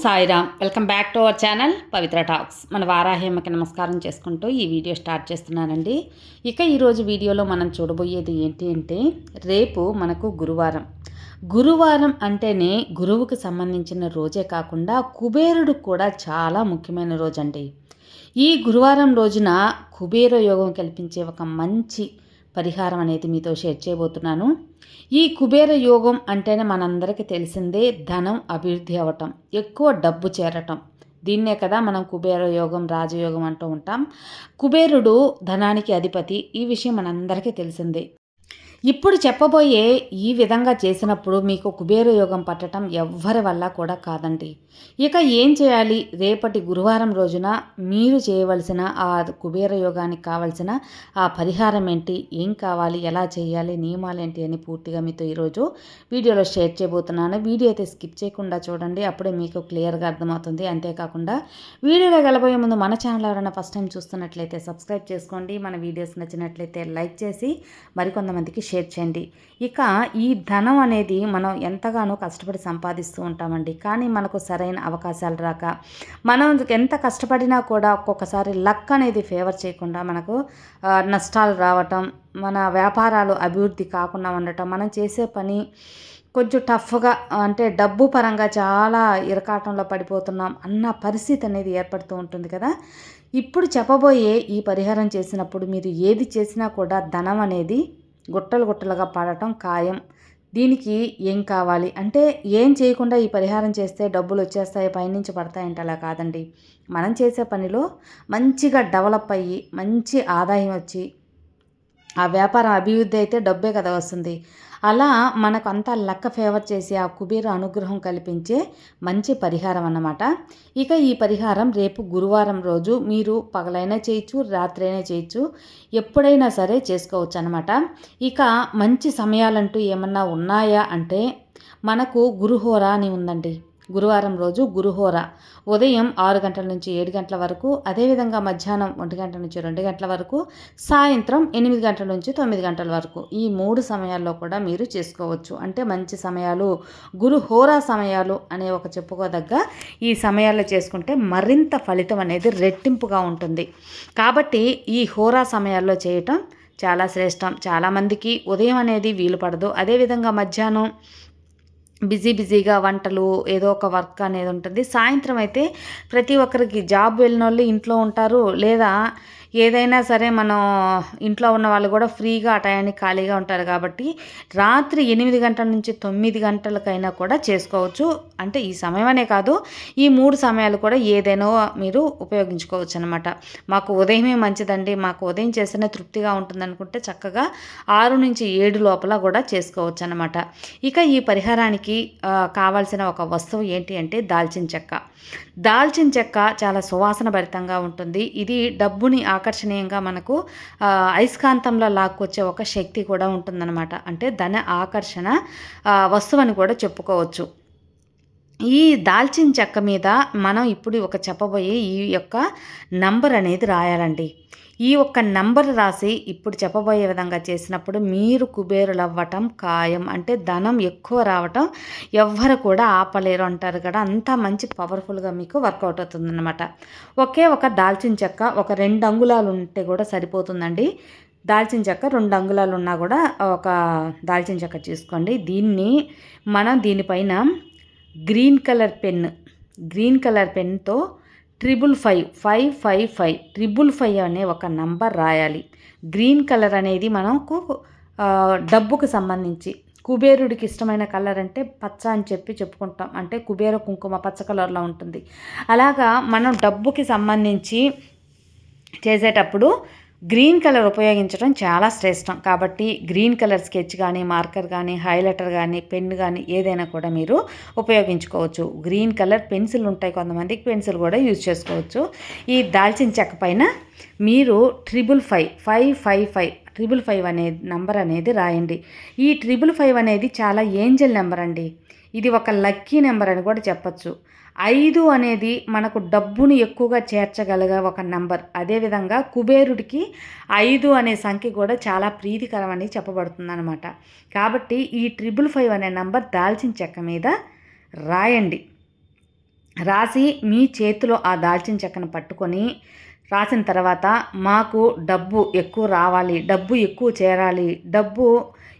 Sairam welcome back to our channel Pavitra talks. మన వారాహేమకి నమస్కారం చేసుకుంటూ ఈ వీడియో స్టార్ట్ చేస్తున్నానండి. ఇక ఈరోజు వీడియోలో మనం చూడబోయేది ఏంటి అంటే రేపు మనకు గురువారం. గురువారం అంటేనే గురువుకు సంబంధించిన రోజే కాకుండా కుబేరుడు కూడా చాలా ముఖ్యమైన రోజు అండి ఈ గురువారం రోజున కుబేర యోగం కల్పించే ఒక మంచి పరిహారం అనేది మీతో షేర్ చేయబోతున్నాను. ఈ కుబేర యోగం అంటేనే మనందరికీ తెలిసిందే ధనం అభివృద్ధి అవ్వటం ఎక్కువ డబ్బు చేరటం. దీన్నే కదా మనం కుబేర యోగం రాజయోగం అంటూ ఉంటాం. కుబేరుడు ధనానికి అధిపతి ఈ విషయం మనందరికీ తెలిసిందే. ఇప్పుడు చెప్పబోయే ఈ విధంగా చేసినప్పుడు మీకు కుబేర యోగం పట్టడం ఎవ్వరి వల్ల కూడా కాదండి. ఇక ఏం చేయాలి? రేపటి గురువారం రోజున మీరు చేయవలసిన ఆ కుబేర యోగానికి కావలసిన ఆ పరిహారం ఏంటి? ఏం కావాలి? ఎలా చేయాలి? నియమాలు ఏంటి? అని పూర్తిగా మీతో ఈరోజు వీడియోలో షేర్ చేయబోతున్నాను. వీడియో అయితే స్కిప్ చేయకుండా చూడండి. అప్పుడే మీకు క్లియర్గా అర్థమవుతుంది. అంతేకాకుండా వీడియోలో గెలబోయే ముందు మన ఛానల్ ఎవరైనా ఫస్ట్ టైం చూస్తున్నట్లయితే సబ్స్క్రైబ్ చేసుకోండి. మన వీడియోస్ నచ్చినట్లయితే లైక్ చేసి మరికొంతమందికి షేర్ చేర్చండి. ఇక ఈ ధనం అనేది మనం ఎంతగానో కష్టపడి సంపాదిస్తూ ఉంటామండి. కానీ మనకు సరైన అవకాశాలు రాక మనం ఎంత కష్టపడినా కూడా ఒక్కొక్కసారి లక్ అనేది ఫేవర్ చేయకుండా మనకు నష్టాలు రావటం మన వ్యాపారాలు అభివృద్ధి కాకుండా ఉండటం మనం చేసే పని కొంచెం టఫ్గా అంటే డబ్బు పరంగా చాలా ఇరకాటంలో పడిపోతున్నాం అన్న పరిస్థితి అనేది ఏర్పడుతూ ఉంటుంది కదా. ఇప్పుడు చెప్పబోయే ఈ పరిహారం చేసినప్పుడు మీరు ఏది చేసినా కూడా ధనం అనేది గుట్టలు గుట్టలుగా పడటం ఖాయం. దీనికి ఏం కావాలి? అంటే ఏం చేయకుండా ఈ పరిహారం చేస్తే డబ్బులు వచ్చేస్తాయి పైనుంచి పడతాయంటే అలా కాదండి. మనం చేసే పనిలో మంచిగా డెవలప్ అయ్యి మంచి ఆదాయం వచ్చి ఆ వ్యాపారం అభివృద్ధి అయితే డబ్బే కదా వస్తుంది. అలా మనకు అంతా లక్క ఫేవర్ చేసి ఆ కుబేర అనుగ్రహం కల్పించే మంచి పరిహారం అన్నమాట. ఇక ఈ పరిహారం రేపు గురువారం రోజు మీరు పగలైనా చేయొచ్చు రాత్రైనా చేయొచ్చు ఎప్పుడైనా సరే చేసుకోవచ్చు అనమాట ఇక మంచి సమయాలంటూ ఏమన్నా ఉన్నాయా అంటే మనకు గురుహోర అని ఉందండి. గురువారం రోజు గురుహోర. ఉదయం ఆరు గంటల నుంచి ఏడు గంటల వరకు అదేవిధంగా మధ్యాహ్నం ఒంటి గంటల నుంచి రెండు గంటల వరకు సాయంత్రం ఎనిమిది గంటల నుంచి తొమ్మిది గంటల వరకు. ఈ మూడు సమయాల్లో కూడా మీరు చేసుకోవచ్చు. అంటే మంచి సమయాలు గురుహోరా సమయాలు అనే ఒక చెప్పుకోదగ్గ ఈ సమయాల్లో చేసుకుంటే మరింత ఫలితం అనేది రెట్టింపుగా ఉంటుంది. కాబట్టి ఈ హోరా సమయాల్లో చేయటం చాలా శ్రేష్టం. చాలామందికి ఉదయం అనేది వీలు పడదు. అదేవిధంగా మధ్యాహ్నం బిజీ బిజీగా వంటలు ఏదో ఒక వర్క్ అనేది ఉంటుంది. సాయంత్రం అయితే ప్రతి ఒక్కరికి జాబ్ వెళ్ళిన వాళ్ళు ఇంట్లో ఉంటారు. లేదా ఏదైనా సరే మనం ఇంట్లో ఉన్న వాళ్ళు కూడా ఫ్రీగా ఆ టయానికి ఖాళీగా ఉంటారు కాబట్టి రాత్రి ఎనిమిది గంటల నుంచి తొమ్మిది గంటలకైనా కూడా చేసుకోవచ్చు. అంటే ఈ సమయం అనే కాదు ఈ మూడు సమయాలు కూడా ఏదైనా మీరు ఉపయోగించుకోవచ్చు అనమాట మాకు ఉదయమే మంచిదండి. మాకు ఉదయం చేస్తేనే తృప్తిగా ఉంటుంది అనుకుంటే చక్కగా ఆరు నుంచి ఏడు లోపల కూడా చేసుకోవచ్చు అనమాట ఇక ఈ పరిహారానికి కావాల్సిన ఒక వస్తువు ఏంటి అంటే దాల్చిన చెక్క. దాల్చిన చెక్క చాలా సువాసన భరితంగా ఉంటుంది. ఇది డబ్బుని ఆకర్షణీయంగా మనకు అయస్కాంతంలో లాక్కొచ్చే ఒక శక్తి కూడా ఉంటుందన్నమాట. అంటే ధన ఆకర్షణ వస్తువు అని కూడా చెప్పుకోవచ్చు. ఈ దాల్చిన చెక్క మీద మనం ఇప్పుడు ఒక చెప్పబోయే ఈ యొక్క నంబర్ అనేది రాయాలండి. ఈ ఒక్క నంబర్ రాసి ఇప్పుడు చెప్పబోయే విధంగా చేసినప్పుడు మీరు కుబేరులు అవ్వటం ఖాయం. అంటే ధనం ఎక్కువ రావటం ఎవ్వరు కూడా ఆపలేరు అంటారు కదా. అంత మంచి పవర్ఫుల్గా మీకు వర్కౌట్ అవుతుందన్నమాట. ఒకే ఒక దాల్చిన చెక్క ఒక రెండు అంగుళాలు ఉంటే కూడా సరిపోతుందండి. దాల్చిన చెక్క రెండు అంగుళాలు ఉన్నా కూడా ఒక దాల్చిన చెక్క తీసుకోండి దీన్ని మనం దీనిపైన green colour pen green colour పెన్తో triple five five five five. Triple five అనే ఒక నంబర్ రాయాలి. గ్రీన్ కలర్ అనేది మనకు డబ్బుకు సంబంధించి. కుబేరుడికి ఇష్టమైన కలర్ అంటే పచ్చ అని చెప్పి చెప్పుకుంటాం. అంటే కుబేర కుంకుమ పచ్చ కలర్లో ఉంటుంది. అలాగా మనం డబ్బుకి సంబంధించి చేసేటప్పుడు గ్రీన్ కలర్ ఉపయోగించడం చాలా శ్రేష్టం. కాబట్టి గ్రీన్ కలర్ స్కెచ్ కానీ మార్కర్ కానీ హైలైటర్ కానీ పెన్ కానీ ఏదైనా కూడా మీరు ఉపయోగించుకోవచ్చు. గ్రీన్ కలర్ పెన్సిల్ ఉంటాయి కొంతమందికి పెన్సిల్ కూడా యూజ్ చేసుకోవచ్చు. ఈ దాల్చిన చెక్క పైన మీరు triple five five five five triple five అనే నంబర్ అనేది రాయండి. ఈ ట్రిపుల్ ఫైవ్ అనేది చాలా ఏంజల్ నెంబర్ అండి. ఇది ఒక లక్కీ నెంబర్ అని కూడా చెప్పచ్చు. ఐదు అనేది మనకు డబ్బును ఎక్కువగా చేర్చగలిగే ఒక నెంబర్. అదేవిధంగా కుబేరుడికి ఐదు అనే సంఖ్య కూడా చాలా ప్రీతికరమని చెప్పబడుతుంది అనమాట కాబట్టి ఈ ట్రిపుల్ ఫైవ్ అనే నెంబర్ దాల్చిన చెక్క మీద రాయండి. రాసి మీ చేతిలో ఆ దాల్చిన చెక్కను పట్టుకొని రాసిన తర్వాత మాకు డబ్బు ఎక్కువ రావాలి డబ్బు ఎక్కువ చేరాలి డబ్బు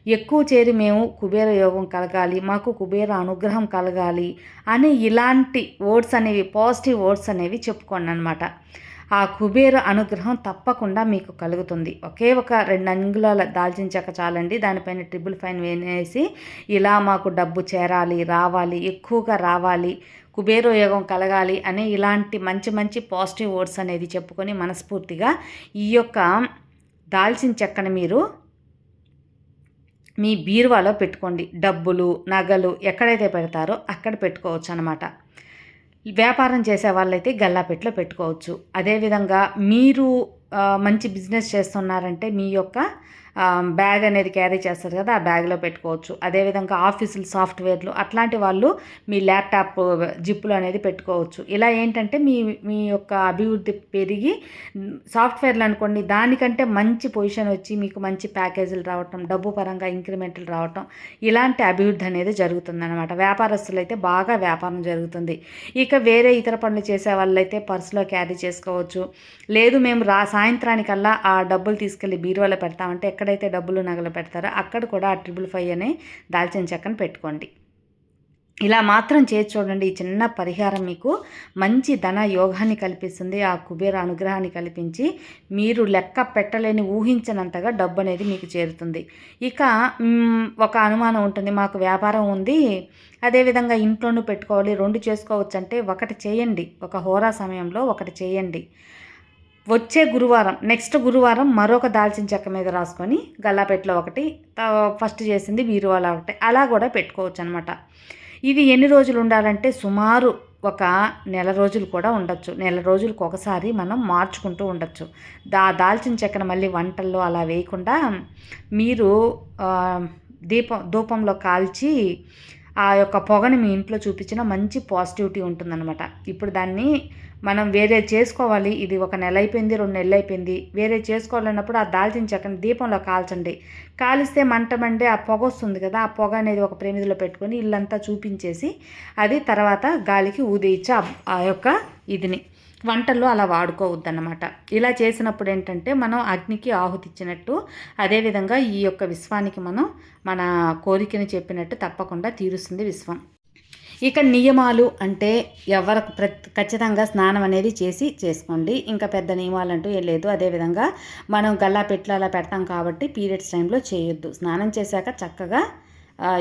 ఎక్కువ చేరి మేము కుబేర యోగం కలగాలి మాకు కుబేర అనుగ్రహం కలగాలి అని ఇలాంటి వర్డ్స్ అనేవి పాజిటివ్ వర్డ్స్ అనేవి చెప్పుకోండి అనమాట ఆ కుబేర అనుగ్రహం తప్పకుండా మీకు కలుగుతుంది. ఒకే ఒక రెండు అంగుళాల దాల్చిన చెక్క చాలండి దానిపైన ట్రిపుల్ ఫైన్ వేసి ఇలా మాకు డబ్బు చేరాలి రావాలి ఎక్కువగా రావాలి కుబేరోయోగం కలగాలి అనే ఇలాంటి మంచి మంచి పాజిటివ్ వర్డ్స్ అనేది చెప్పుకొని మనస్ఫూర్తిగా ఈ యొక్క దాల్చిన చెక్కను మీరు మీ బీరువాలో పెట్టుకోండి. డబ్బులు నగలు ఎక్కడైతే పెడతారో అక్కడ పెట్టుకోవచ్చు అనమాట వ్యాపారం చేసే వాళ్ళైతే గల్లాపెట్లో పెట్టుకోవచ్చు. అదేవిధంగా మీరు మంచి బిజినెస్ చేస్తున్నారంటే మీ యొక్క బ్యాగ్ అనేది క్యారీ చేస్తారు కదా ఆ బ్యాగ్లో పెట్టుకోవచ్చు. అదేవిధంగా ఆఫీసులు సాఫ్ట్వేర్లు అట్లాంటి వాళ్ళు మీ ల్యాప్టాప్ జిప్పులు అనేది పెట్టుకోవచ్చు. ఇలా ఏంటంటే మీ మీ యొక్క అభివృద్ధి పెరిగి సాఫ్ట్వేర్లు అనుకోండి దానికంటే మంచి పొజిషన్ వచ్చి మీకు మంచి ప్యాకేజీలు రావటం డబ్బు పరంగా ఇంక్రిమెంట్లు రావటం ఇలాంటి అభివృద్ధి అనేది జరుగుతుందన్నమాట. వ్యాపారస్తులు అయితే బాగా వ్యాపారం జరుగుతుంది. ఇక వేరే ఇతర పనులు చేసే వాళ్ళైతే పర్సులో క్యారీ చేసుకోవచ్చు. లేదు మేము రా సాయంత్రానికల్లా ఆ డబ్బులు తీసుకెళ్ళి బీరువాలో పెడతామంటే ఎక్కడ ఎక్కడైతే డబ్బులు నగలు పెడతారో అక్కడ కూడా ఆ ట్రిపుల్ ఫైవ్ అనే దాల్చిన చెక్కను పెట్టుకోండి. ఇలా మాత్రం చేసి చూడండి. ఈ చిన్న పరిహారం మీకు మంచి ధన యోగాన్ని కల్పిస్తుంది. ఆ కుబేర అనుగ్రహాన్ని కల్పించి మీరు లెక్క పెట్టలేని ఊహించినంతగా డబ్బు అనేది మీకు చేరుతుంది. ఇక ఒక అనుమానం ఉంటుంది. మాకు వ్యాపారం ఉంది. అదేవిధంగా ఇంట్లోనూ పెట్టుకోవాలి. రెండు చేసుకోవచ్చు అంటే ఒకటి చేయండి. ఒక హోరా సమయంలో ఒకటి చేయండి. వచ్చే గురువారం నెక్స్ట్ గురువారం మరొక దాల్చిన చెక్క మీద రాసుకొని గల్లాపెట్లో ఒకటి ఫస్ట్ చేసింది బీరువాల ఒకటి. అలా కూడా పెట్టుకోవచ్చు అనమాట ఇది ఎన్ని రోజులు ఉండాలంటే సుమారు ఒక నెల రోజులు కూడా ఉండొచ్చు. నెల రోజులకు ఒకసారి మనం మార్చుకుంటూ ఉండొచ్చు. దా దాల్చిన చెక్కను మళ్ళీ వంటల్లో అలా వేయకుండా మీరు దీపం ధూపంలో కాల్చి ఆ యొక్క పొగని మీ ఇంట్లో చూపించిన మంచి పాజిటివిటీ ఉంటుందన్నమాట. ఇప్పుడు దాన్ని మనం వేరే చేసుకోవాలి. ఇది ఒక నెల అయిపోయింది రెండు నెలలు అయిపోయింది. వేరే చేసుకోవాలన్నప్పుడు ఆ దాల్చిన చెక్కని దీపంలో కాల్చండి. కాలిస్తే మంటమంటే ఆ పొగ వస్తుంది కదా ఆ పొగ అనేది ఒక ప్రేమిదిలో పెట్టుకొని ఇల్లంతా చూపించేసి అది తర్వాత గాలికి ఊదేయించి ఆ యొక్క ఇదిని. వంటల్లో అలా వాడుకోవద్దన్నమాట. ఇలా చేసినప్పుడు ఏంటంటే మనం అగ్నికి ఆహుతిచ్చినట్టు అదేవిధంగా ఈ యొక్క విశ్వానికి మనం మన కోరికని చెప్పినట్టు తప్పకుండా తీరుస్తుంది విశ్వం. ఇక నియమాలు అంటే ఎవరికి ప్ర ఖచ్చితంగా స్నానం అనేది చేసి చేసుకోండి. ఇంకా పెద్ద నియమాలు అంటూ ఏం లేదు. అదేవిధంగా మనం గల్లా పెట్లు అలా పెడతాం కాబట్టి పీరియడ్స్ టైంలో చేయొద్దు. స్నానం చేశాక చక్కగా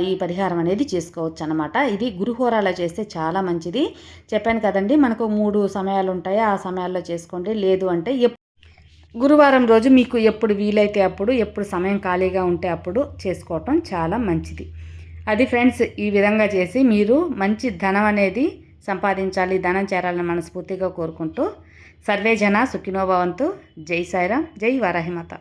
ఈ పరిహారం అనేది చేసుకోవచ్చు అనమాట ఇది గురుహోరాలో చేస్తే చాలా మంచిది. చెప్పాను కదండి మనకు మూడు సమయాలు ఉంటాయి. ఆ సమయాల్లో చేసుకోండి. లేదు అంటే గురువారం రోజు మీకు ఎప్పుడు వీలైతే అప్పుడు ఎప్పుడు సమయం ఖాళీగా ఉంటే అప్పుడు చేసుకోవటం చాలా మంచిది. అది ఫ్రెండ్స్ ఈ విధంగా చేసి మీరు మంచి ధనం అనేది సంపాదించాలి. ధనం చేరాలని మనస్ఫూర్తిగా కోరుకుంటూ. సర్వే జన సుఖినోభవంతు జై సాయిరామ్. జై వారాహిమాత